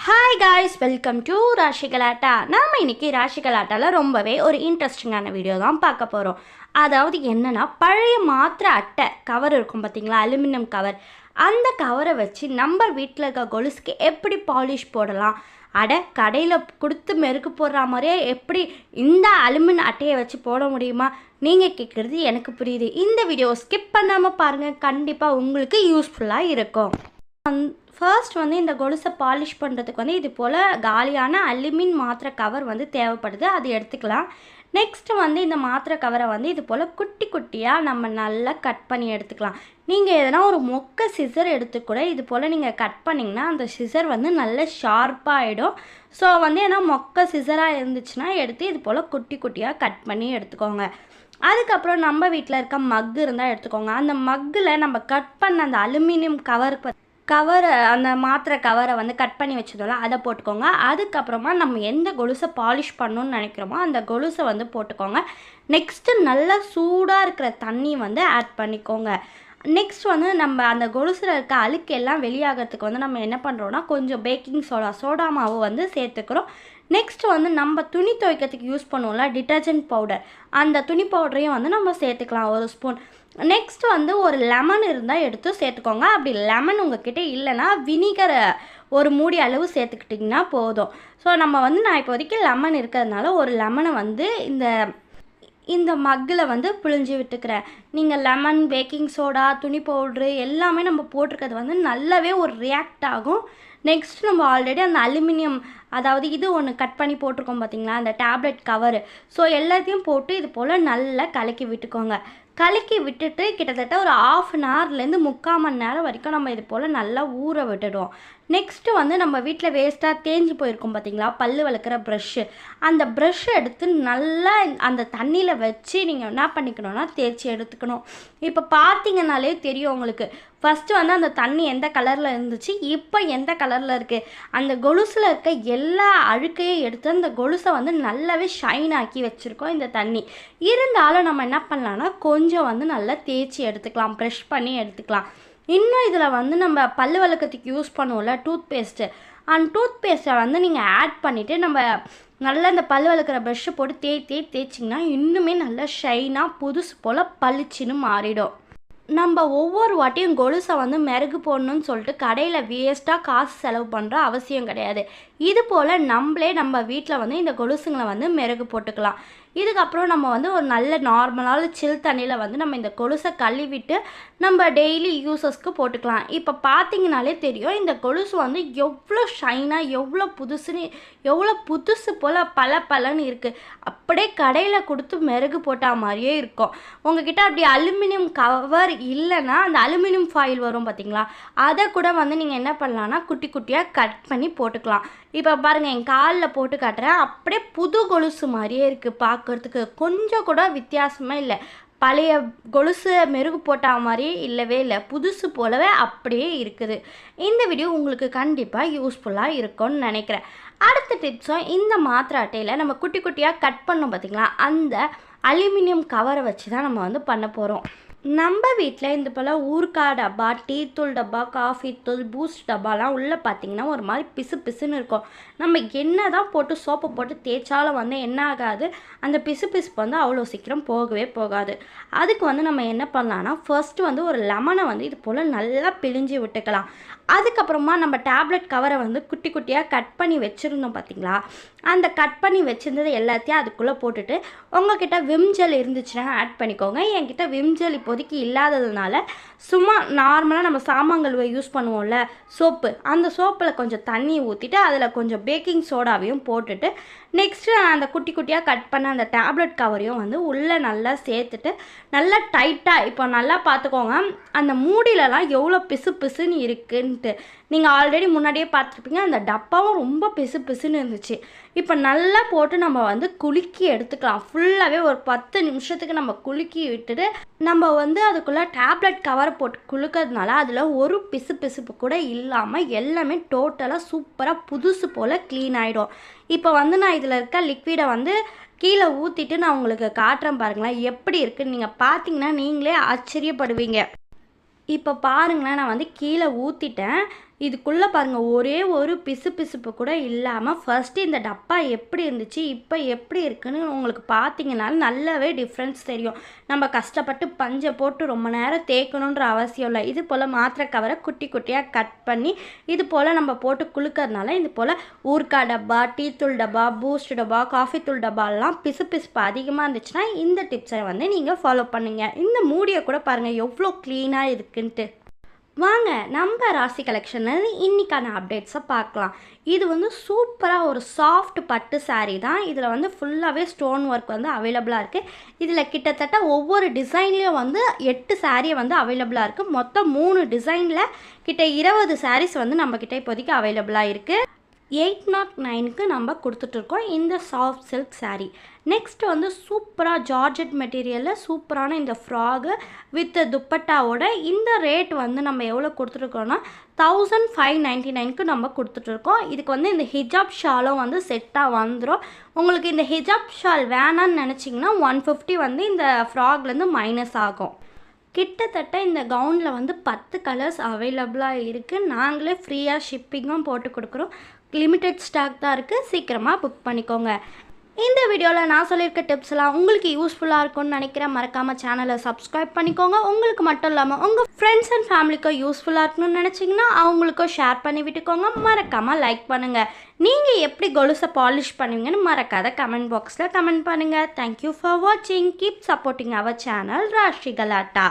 Hi guys welcome to Rashi Galatta நாம் இன்னைக்கு ராஷி கலாட்டாவில் ரொம்பவே ஒரு இன்ட்ரெஸ்டிங்கான வீடியோ தான் பார்க்க போகிறோம் அதாவது என்னென்னா பழைய மாத்திரை அட்டை கவர் இருக்கும் பார்த்தீங்களா அலுமினியம் கவர் அந்த கவரை வச்சு நம்ம வீட்டில் இருக்க கொலுசுக்கு எப்படி பாலிஷ் போடலாம்? அட கடையில் கொடுத்து மெருக்கு போடுற மாதிரியே எப்படி இந்த அலுமினியம் அட்டையை வச்சு போட முடியுமா? நீங்கள் கேட்குறது எனக்கு புரியுது. இந்த வீடியோ ஸ்கிப் பண்ணாமல் பாருங்கள் கண்டிப்பாக உங்களுக்கு யூஸ்ஃபுல்லாக இருக்கும். ஃபர்ஸ்ட் வந்து இந்த கொலுசை பாலிஷ் பண்ணுறதுக்கு வந்து இது போல் காலியான அலுமின் மாத்திரை கவர் வந்து தேவைப்படுது. அது எடுத்துக்கலாம். நெக்ஸ்ட்டு வந்து இந்த மாத்திரை கவரை வந்து இது போல் குட்டி குட்டியாக நம்ம நல்லா கட் பண்ணி எடுத்துக்கலாம். நீங்கள் எதனா ஒரு மொக்க சிசர் எடுத்துக்கூட இது போல் நீங்கள் கட் பண்ணிங்கன்னா அந்த சிசர் வந்து நல்ல ஷார்ப்பாக ஆகிடும் ஸோ வந்து ஏன்னா மொக்க சிசராக இருந்துச்சுன்னா எடுத்து இது போல் குட்டி குட்டியாக கட் பண்ணி எடுத்துக்கோங்க. அதுக்கப்புறம் நம்ம வீட்டில் இருக்க மக் இருந்தால் எடுத்துக்கோங்க. அந்த மக்கில் நம்ம கட் பண்ண அந்த அலுமினியம் கவர் கவரை அந்த மாத்திரை கவரை வந்து கட் பண்ணி வச்சதோல அதை போட்டுக்கோங்க. அதுக்கப்புறமா நம்ம எந்த கொலுசை பாலிஷ் பண்ணணும்னு நினைக்கிறோமோ அந்த கொலுசை வந்து போட்டுக்கோங்க. நெக்ஸ்ட்டு நல்லா சூடாக இருக்கிற தண்ணி வந்து ஆட் பண்ணிக்கோங்க. நெக்ஸ்ட் வந்து நம்ம அந்த கொலுசில் இருக்க அழுக்கு எல்லாம் வெளியாகிறதுக்கு வந்து நம்ம என்ன பண்ணுறோன்னா கொஞ்சம் பேக்கிங் சோடா சோடா மாவு வந்து சேர்த்துக்கிறோம். நெக்ஸ்ட் வந்து நம்ம துணி துவைக்கிறதுக்கு யூஸ் பண்ணுவோம்ல டிட்டர்ஜென்ட் பவுடர் அந்த துணி பவுடரையும் வந்து நம்ம சேர்த்துக்கலாம். ஒரு ஸ்பூன் நெக்ஸ்ட் வந்து ஒரு லெமன் இருந்தால் எடுத்து சேர்த்துக்கோங்க. அப்படி லெமன் உங்ககிட்ட இல்லைன்னா வினிகரை ஒரு மூடி அளவு சேர்த்துக்கிட்டிங்கன்னா போதும். ஸோ நம்ம வந்து நான் இப்போதைக்கு லெமன் இருக்கிறதுனால ஒரு லெமனை வந்து இந்த இந்த மக்கில் வந்து புழிஞ்சு விட்டுக்கிறேன். நீங்கள் லெமன் பேக்கிங் சோடா துணி பவுட்ரு எல்லாமே நம்ம போட்டிருக்கிறது வந்து நல்லாவே ஒரு ரியாக்ட் ஆகும். நெக்ஸ்ட் நம்ம ஆல்ரெடி அந்த அலுமினியம் அதாவது இது ஒன்று கட் பண்ணி போட்டிருக்கோம் பார்த்தீங்களா அந்த டேப்லெட் கவரு ஸோ எல்லாத்தையும் போட்டு இது போல் நல்லா கலக்கி விட்டுக்கோங்க. கலக்கி விட்டுட்டு கிட்டத்தட்ட ஒரு ஆஃப் அன் ஹவர்லேருந்து முக்கால் மணி நேரம் வரைக்கும் நம்ம இது போல் நல்லா ஊற விட்டுடுவோம். நெக்ஸ்ட்டு வந்து நம்ம வீட்டில் வேஸ்ட்டாக தேஞ்சு போயிருக்கோம் பார்த்தீங்களா பல்லு வளர்க்குற ப்ரஷ்ஷு அந்த ப்ரஷ் எடுத்து நல்லா அந்த தண்ணியில் வச்சு நீங்கள் என்ன பண்ணிக்கணும்னா தேய்ச்சி எடுத்துக்கணும் இப்போ பார்த்தீங்கனாலே தெரியும் உங்களுக்கு. ஃபஸ்ட்டு வந்து அந்த தண்ணி எந்த கலரில் இருந்துச்சு இப்போ எந்த கலரில் இருக்குது அந்த கொலுசில் இருக்க எல்லா அழுக்கையும் எடுத்து அந்த கொலுசை வந்து நல்லாவே ஷைன் ஆக்கி வச்சுருக்கோம் இந்த தண்ணி. இருந்தாலும் நம்ம என்ன பண்ணலான்னா கொஞ்சம் வந்து நல்லா தேய்ச்சி எடுத்துக்கலாம் ப்ரெஷ் பண்ணி எடுத்துக்கலாம். இன்னும் இதில் வந்து நம்ம பல்லு வழக்கத்துக்கு யூஸ் பண்ணுவோம்ல டூத் பேஸ்ட்டு அந்த டூத் பேஸ்ட்டை வந்து நீங்கள் ஆட் பண்ணிவிட்டு நம்ம நல்லா இந்த பல் வளர்க்குற ப்ரஷ்ஷை போட்டு தேய் தேய்ச்சிங்கன்னா இன்னுமே நல்லா ஷைனாக புதுசு போல் பளிச்சுன்னு மாறிடும். நம்ம ஒவ்வொரு வாட்டியும் கொலுசை வந்து மெருகு போடணும்னு சொல்லிட்டு கடையில் வேஸ்ட்டாக காசு செலவு பண்ணுற அவசியம் கிடையாது. இது போல் நம்மளே நம்ம வீட்டில் வந்து இந்த கொலுசுங்களை வந்து மெருகு போட்டுக்கலாம். இதுக்கப்புறம் நம்ம வந்து ஒரு நல்ல நார்மலான சில் தண்ணியில் வந்து நம்ம இந்த கொலுசை கழுவிட்டு நம்ம டெய்லி யூசஸ்க்கு போட்டுக்கலாம். இப்போ பார்த்தீங்கனாலே தெரியும் இந்த கொலுசு வந்து எவ்வளோ ஷைனாக எவ்வளோ புதுசுன்னு எவ்வளோ புதுசு போல் பல பலன்னு இருக்குது அப்படியே கடையில் கொடுத்து மெருகு போட்டால் மாதிரியே இருக்கும். உங்ககிட்ட அப்படி அலுமினியம் கவர் இல்லைன்னா அந்த அலுமினியம் ஃபாயில் வரும் பார்த்தீங்களா அதை கூட வந்து நீங்கள் என்ன பண்ணலான்னா குட்டி குட்டியாக கட் பண்ணி போட்டுக்கலாம். இப்போ பாருங்கள் என் காலில் போட்டு காட்டுறேன். அப்படியே புது கொலுசு மாதிரியே இருக்குது பார்க்குறதுக்கு கொஞ்சம் கூட வித்தியாசமே இல்லை. பழைய கொலுசு மெருகு போட்ட மாதிரி இல்லவே இல்லை. புதுசு போலவே அப்படியே இருக்குது. இந்த வீடியோ உங்களுக்கு கண்டிப்பாக யூஸ்ஃபுல்லாக இருக்கும்னு நினைக்கிறேன். அடுத்த டிப்ஸும் இந்த மாத்திரை அட்டையில் நம்ம குட்டி குட்டியாக கட் பண்ணோம் பார்த்திங்களா அந்த அலுமினியம் கவரை வச்சு தான் நம்ம வந்து பண்ண போகிறோம் நம்ம வீட்டில் இந்த போல் ஊறுக்கா டப்பா டீ தூள் டப்பா காஃபி தூள் பூஸ்ட் டப்பாலாம் உள்ளே பார்த்தீங்கன்னா ஒரு மாதிரி பிசு பிசுன்னு இருக்கும். நம்ம என்ன தான் போட்டு சோப்பை போட்டு தேய்ச்சாலும் வந்து என்ன ஆகாது? அந்த பிசு பிசுப்பு வந்து அவ்வளோ சீக்கிரம் போகவே போகாது. அதுக்கு வந்து நம்ம என்ன பண்ணலான்னா ஃபர்ஸ்ட்டு வந்து ஒரு லெமனை வந்து இது போல் நல்லா பிழிஞ்சு விட்டுக்கலாம். அதுக்கப்புறமா நம்ம டேப்லெட் கவரை வந்து குட்டி குட்டியாக கட் பண்ணி வச்சுருந்தோம் பார்த்தீங்களா அந்த கட் பண்ணி வச்சுருந்தது எல்லாத்தையும் அதுக்குள்ளே போட்டுட்டு உங்ககிட்ட விம் ஜெல் இருந்துச்சுன்னா ஆட் பண்ணிக்கோங்க. என்கிட்ட விம் ஜெல் இப்போதைக்கு இல்லாததுனால சும்மா நார்மலாக நம்ம சாமான்கள் யூஸ் பண்ணுவோம்ல சோப்பு. அந்த சோப்பில் கொஞ்சம் தண்ணி ஊற்றிட்டு அதில் கொஞ்சம் பேக்கிங் சோடாவையும் போட்டுட்டு நெக்ஸ்ட்டு அந்த குட்டி குட்டியாக கட் பண்ண அந்த டேப்லெட் கவரையும் வந்து உள்ளே நல்லா சேர்த்துட்டு நல்லா டைட்டாக இப்போ நல்லா பார்த்துக்கோங்க. அந்த மூடியிலலாம் எவ்வளோ பிசு பிசுன்னு இருக்குன்ட்டு. நீங்கள் ஆல்ரெடி முன்னாடியே பார்த்துருப்பீங்க அந்த டப்பாவும் ரொம்ப பிசு பிசுன்னு இருந்துச்சு. இப்போ நல்லா போட்டு நம்ம வந்து குலுக்கி எடுத்துக்கலாம். ஃபுல்லாகவே ஒரு பத்து நிமிஷத்துக்கு நம்ம குலுக்கி விட்டுட்டு நம்ம வந்து அதுக்குள்ளே டேப்லெட் கவரை போட்டு குலுக்கிறதுனால அதில் ஒரு பிசு பிசுப்பு கூட இல்லாமல் எல்லாமே டோட்டலாக சூப்பராக புதுசு போல் க்ளீன் ஆகிடும் இப்போ வந்து நான் இதில் இருக்க லிக்விடை வந்து கீழே ஊற்றிட்டு நான் உங்களுக்கு காட்டுறேன் பாருங்களேன். எப்படி இருக்குன்னு நீங்கள் பார்த்தீங்கன்னா நீங்களே ஆச்சரியப்படுவீங்க. இப்போ பாருங்களேன் நான் வந்து கீழே ஊற்றிட்டேன் இதுக்குள்ளே பாருங்கள் ஒரே ஒரு பிசு பிசுப்பு கூட இல்லாமல் ஃபஸ்ட்டு இந்த டப்பா எப்படி இருந்துச்சு இப்போ எப்படி இருக்குன்னு உங்களுக்கு பார்த்தீங்கனாலும் நல்லாவே டிஃப்ரென்ஸ் தெரியும். நம்ம கஷ்டப்பட்டு பஞ்சை போட்டு ரொம்ப நேரம் தேய்க்கணுன்ற அவசியம் இல்லை. இது போல் மாத்திரை கவரை குட்டி குட்டியாக கட் பண்ணி இது போல் நம்ம போட்டு குளுக்கறதுனால இது போல் ஊர்க்கா டப்பா டீ தூள் டப்பா பூஸ்ட் டப்பா காஃபி தூள் டப்பாலாம் பிசு பிசுப்பு அதிகமாக இருந்துச்சுன்னா இந்த டிப்ஸை வந்து நீங்கள் ஃபாலோ பண்ணுங்கள் இந்த மூடியை கூட பாருங்கள் எவ்வளோ க்ளீனாக இருக்குன்ட்டு. வாங்க நம்ம ராசி கலெக்ஷனில் இன்றைக்கான அப்டேட்ஸை பார்க்கலாம். இது வந்து சூப்பராக ஒரு சாஃப்ட் பட்டு சாரீ தான். இதில் வந்து ஃபுல்லாகவே ஸ்டோன் ஒர்க் வந்து அவைலபிளாக இருக்குது இதில் கிட்டத்தட்ட ஒவ்வொரு டிசைன்லேயும் வந்து எட்டு saree வந்து அவைலபிளாக இருக்குது மொத்தம் மூணு டிசைனில் கிட்ட இருபது சாரீஸ் வந்து நம்மக்கிட்ட இப்போதைக்கு அவைலபிளாக இருக்குது எயிட் நாட் நைனுக்கு நம்ம கொடுத்துட்ருக்கோம் இந்த சாஃப்ட் சில்க் சாரீ நெக்ஸ்ட் வந்து சூப்பராக ஜார்ஜெட் மெட்டீரியலில் சூப்பரான இந்த ஃப்ராகு வித் துப்பட்டாவோட இந்த ரேட் வந்து நம்ம எவ்வளோ கொடுத்துருக்கோன்னா தௌசண்ட் ஃபைவ் நைன்ட்டி நைனுக்கு நம்ம கொடுத்துட்ருக்கோம். இதுக்கு வந்து இந்த ஹிஜாப் ஷாலும் வந்து செட்டாக வந்துடும் உங்களுக்கு இந்த ஹிஜாப் ஷால் வேணான்னு நினச்சிங்கன்னா ஒன் ஃபிஃப்டி வந்து இந்த ஃப்ராக்லேருந்து மைனஸ் ஆகும். கிட்டத்தட்ட இந்த கவுனில் வந்து பத்து கலர்ஸ் அவைலபிளாக இருக்குது நாங்களே ஃப்ரீயாக ஷிப்பிங்கும் போட்டு கொடுக்குறோம். லிமிட்டெட் ஸ்டாக் தான் இருக்குது சீக்கிரமாக புக் பண்ணிக்கோங்க. இந்த வீடியோவில் நான் சொல்லியிருக்க டிப்ஸ்லாம் உங்களுக்கு யூஸ்ஃபுல்லாக இருக்கும்னு நினைக்கிறேன். மறக்காமல் சேனலை சப்ஸ்கிரைப் பண்ணிக்கோங்க. உங்களுக்கு மட்டும் இல்லாமல் உங்கள் ஃப்ரெண்ட்ஸ் அண்ட் ஃபேமிலிக்கும் யூஸ்ஃபுல்லாக இருக்கணும்னு நினச்சிங்கன்னா அவங்களுக்கும் ஷேர் பண்ணி விட்டுக்கோங்க. மறக்காமல் லைக் பண்ணுங்கள் நீங்கள் எப்படி கொலுசை பாலிஷ் பண்ணுவீங்கன்னு மறக்காத கமெண்ட் பாக்ஸில் கமெண்ட் பண்ணுங்கள் தேங்க்யூ ஃபார் வாட்சிங் keep supporting our channel Rashi Galatta